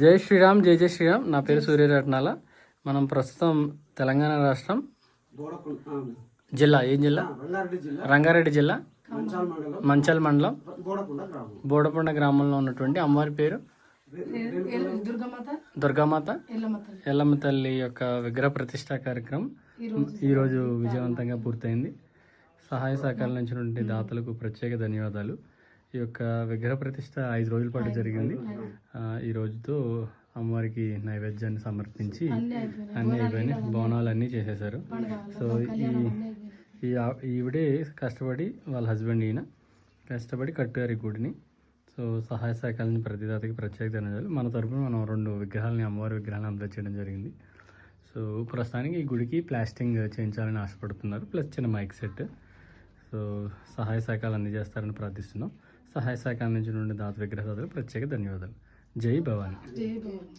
జై శ్రీరామ్ జై జై శ్రీరామ్. నా పేరు సూర్యరత్నాల. మనం ప్రస్తుతం తెలంగాణ రాష్ట్రం జిల్లా ఏం జిల్లా? రంగారెడ్డి జిల్లా. రంగారెడ్డి జిల్లా. మంచాల మండలం. బోడపండ గ్రామంలో ఉన్నటువంటి అమ్మవారి పేరు? దుర్గమాత? దుర్గామాత. ఎల్లమ్మత ఎల్లమ్మ తల్లి యొక్క విగ్రహ ప్రతిష్ట కార్యక్రమం ఈరోజు విజయవంతంగా పూర్తయింది. సహాయ సహకారాల నుంచి నుండి దాతలకు ప్రత్యేక ధన్యవాదాలు. ఈ యొక్క విగ్రహ ప్రతిష్ట ఐదు రోజుల పాటు జరిగింది. రోజుతో అమ్మవారికి నైవేద్యాన్ని సమర్పించి అన్నీ అయిపోయినాయి. బోనాలు అన్నీ చేసేసారు సో ఈ ఈవిడే కష్టపడి వాళ్ళ హస్బెండ్ ఈయన కష్టపడి కట్టారు ఈ గుడిని. సో సహాయ సహకారాలను ప్రతిదాతకి ప్రత్యేక ధన్యవాదాలు. మన తరపున మనం రెండు విగ్రహాలని అమ్మవారి విగ్రహాలను అందజేయడం జరిగింది. సో ప్రస్తుతానికి ఈ గుడికి ప్లాస్టింగ్ చేయించాలని ఆశపడుతున్నారు ప్లస్ చిన్న మైక్ సెట్. సో సహాయ సహకారాలు అందజేస్తారని ప్రార్థిస్తున్నాం. సహాయ సహకారం నుంచి నుండి దాత విగ్రహదాతలకు ప్రత్యేక ధన్యవాదాలు. జై భవాని జై భవాని